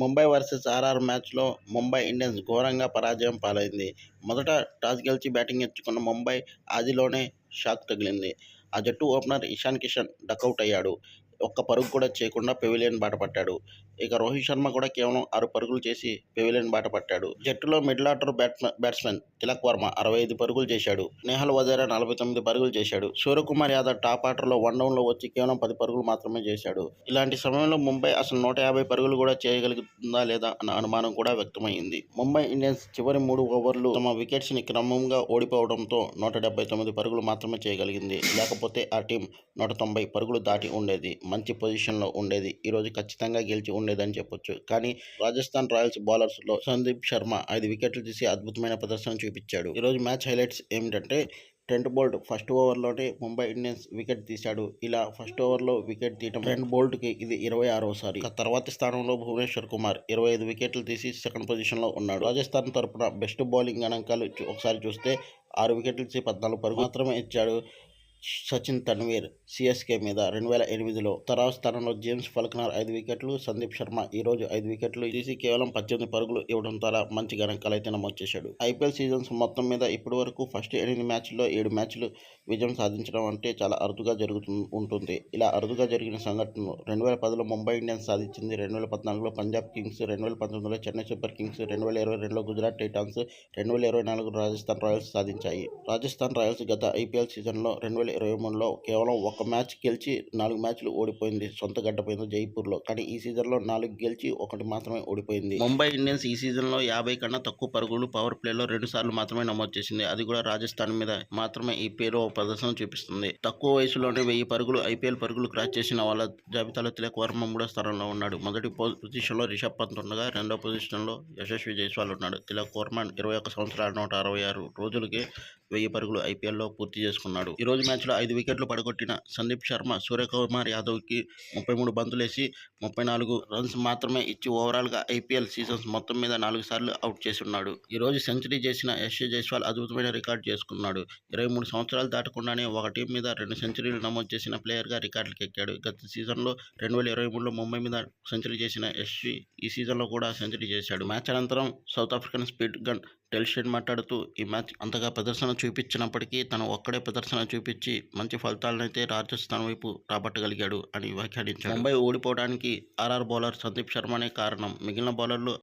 Mumbai versus RR మ్యాచ్లో Mumbai Indians ఘోరంగా పరాజయం పాలైంది. మొదట టాస్ గెలిచి బ్యాటింగ్ ఎంచుకున్న ముంబై ఆదిలోనే షాక్ తగిలింది. ఆ జట్టు ఓపెనర్ ఇషాన్ కిషన్ డకౌట్ అయ్యాడు. ఒక్క పరుగు కూడా చేయకుండా పెవిలియన్ బాట పట్టాడు. ఇక రోహిత్ శర్మ కూడా కేవలం ఆరు పరుగులు చేసి పెవిలియన్ బాట పట్టాడు. జట్టులో middle order batsmen Tilak Varma అరవై ఐదు పరుగులు చేశాడు. నేహల్ వజేరా నలభై తొమ్మిది పరుగులు చేశాడు. సూర్యకుమార్ యాదవ్ టాప్ ఆర్డర్లో వన్ డౌన్లో వచ్చి కేవలం పది పరుగులు మాత్రమే చేశాడు. ఇలాంటి సమయంలో ముంబై అసలు నూట యాభై పరుగులు కూడా చేయగలుగుతుందా లేదా అన్న అనుమానం కూడా వ్యక్తమైంది. ముంబై ఇండియన్స్ చివరి మూడు ఓవర్లు తమ వికెట్స్ని క్రమంగా ఓడిపోవడంతో నూట డెబ్బై తొమ్మిది పరుగులు మాత్రమే చేయగలిగింది. లేకపోతే ఆ టీం నూట తొంభై పరుగులు దాటి ఉండేది. మంచి పొజిషన్లో ఉండేది. ఈరోజు ఖచ్చితంగా గెలిచి ఉండేదని చెప్పొచ్చు. కానీ రాజస్థాన్ రాయల్స్ బౌలర్స్లో సందీప్ శర్మ ఐదు వికెట్లు తీసి అద్భుతమైన ప్రదర్శన చూపించాడు. ఈరోజు మ్యాచ్ హైలైట్స్ ఏమిటంటే ట్రెంట్ బోల్ట్ ఫస్ట్ ఓవర్లోనే ముంబై ఇండియన్స్ వికెట్ తీశాడు. ఇలా ఫస్ట్ ఓవర్లో వికెట్ తీయడం ట్రెంట్ బోల్ట్కి ఇది ఇరవై ఆరోసారి ఇక తర్వాతి స్థానంలో భువనేశ్వర్ కుమార్ ఇరవై ఐదు వికెట్లు తీసి సెకండ్ పొజిషన్లో ఉన్నాడు. రాజస్థాన్ తరపున బెస్ట్ బౌలింగ్ గణాంకాలు ఒకసారి చూస్తే ఆరు వికెట్లు తీసి పద్నాలుగు పరుగు మాత్రమే ఇచ్చాడు. సచిన్ తన్వీర్ సిఎస్కే మీద రెండు వేల ఎనిమిదిలో తర్వాత స్థానంలో జేమ్స్ ఫల్కనర్ ఐదు వికెట్లు సందీప్ శర్మ ఈ రోజు ఐదు వికెట్లు. తీసి కేవలం పద్దెనిమిది పరుగులు ఇవ్వడం ద్వారా మంచి గణాంకాలు నమోదు చేశాడు. ఐపీఎల్ సీజన్స్ మొత్తం మీద ఇప్పటి వరకు ఫస్ట్ ఎనిమిది మ్యాచ్ల్లో ఏడు మ్యాచ్లు విజయం సాధించడం అంటే చాలా అరుదుగా జరుగుతూ ఉంటుంది. ఇలా అరుదుగా జరిగిన సంఘటనలు రెండు వేల పదిలో ముంబై ఇండియన్స్ సాధించింది రెండు వేల పద్నాలుగులో పంజాబ్ కింగ్స్ రెండు వేల పంతొమ్మిదిలో చెన్నై సూపర్ కింగ్స్ రెండు వేల ఇరవై రెండులో గుజరాత్ టైటాన్స్ రెండు వేల ఇరవై నాలుగు రాజస్థాన్ రాయల్స్ సాధించాయి. రాజస్థాన్ రాయల్స్ గత ఐపీఎల్ సీజన్లో రెండు వేల ఇరవై మూడులో కేవలం ఒక మ్యాచ్ గెలిచి నాలుగు మ్యాచ్లు ఓడిపోయింది. సొంత గడ్డపోయింది జైపూర్లో. కానీ ఈ సీజన్లో నాలుగు గెలిచి ఒకటి మాత్రమే ఓడిపోయింది. ముంబై ఇండియన్స్ ఈ సీజన్లో యాభై కన్నా తక్కువ పరుగులు పవర్ ప్లేలో రెండు సార్లు మాత్రమే నమోదు చేసింది. అది కూడా రాజస్థాన్ మీద మాత్రమే ఈ పేరు ప్రదర్శన చూపిస్తుంది. తక్కువ వయసులోనే వెయ్యి పరుగులు ఐపీఎల్ పరుగులు క్రాస్ చేసిన వాళ్ళ జాబితాలో తిలక్ వర్మ మూడో స్థానంలో ఉన్నాడు. మొదటి పొజిషన్లో రిషబ్ పంత్ ఉండగా రెండో పొజిషన్లో యశస్వి జైస్వాల్ ఉన్నాడు. తిలక్ వర్మ ఇరవై ఒక్క సంవత్సరాల నూట అరవై ఆరు రోజులకి వెయ్యి పరుగులు ఐపీఎల్లో పూర్తి చేసుకున్నాడు. ఈ రోజు మ్యాచ్లో ఐదు వికెట్లు పడగొట్టిన సందీప్ శర్మ సూర్యకుమార్ యాదవ్కి ముప్పై మూడు బంతులేసి ముప్పై నాలుగు రన్స్ మాత్రమే ఇచ్చి ఓవరాల్గా ఐపీఎల్ సీజన్స్ మొత్తం మీద నాలుగు సార్లు అవుట్ చేసి ఉన్నాడు ఈ రోజు సెంచరీ చేసిన యశ్వ జైస్వాల్ అద్భుతమైన రికార్డు చేసుకున్నాడు. ఇరవై మూడు సంవత్సరాలు దాటకుండానే ఒక టీం మీద రెండు సెంచరీలు నమోదు చేసిన ప్లేయర్గా రికార్డులకు ఎక్కాడు. గత సీజన్లో రెండు వేల ఇరవై మూడులో ముంబై మీద సెంచరీ చేసిన యశ్వి ఈ సీజన్లో కూడా సెంచరీ చేశాడు. మ్యాచ్ అనంతరం సౌత్ ఆఫ్రికన్ స్పీడ్ గన్ టెల్స్టెడ్ మాట్లాడుతూ ఈ మ్యాచ్ అంతగా ప్రదర్శన చూపించినప్పటికీ తను ఒక్కడే ప్రదర్శన చూపించి మంచి ఫలితాలనైతే రాజస్థాన్ వైపు రాబట్టగలిగాడు అని వ్యాఖ్యానించాడు. ముంబై ఓడిపోవడానికి ఆర్ఆర్ బౌలర్ సందీప్ శర్మనే కారణం. మిగిలిన బౌలర్లు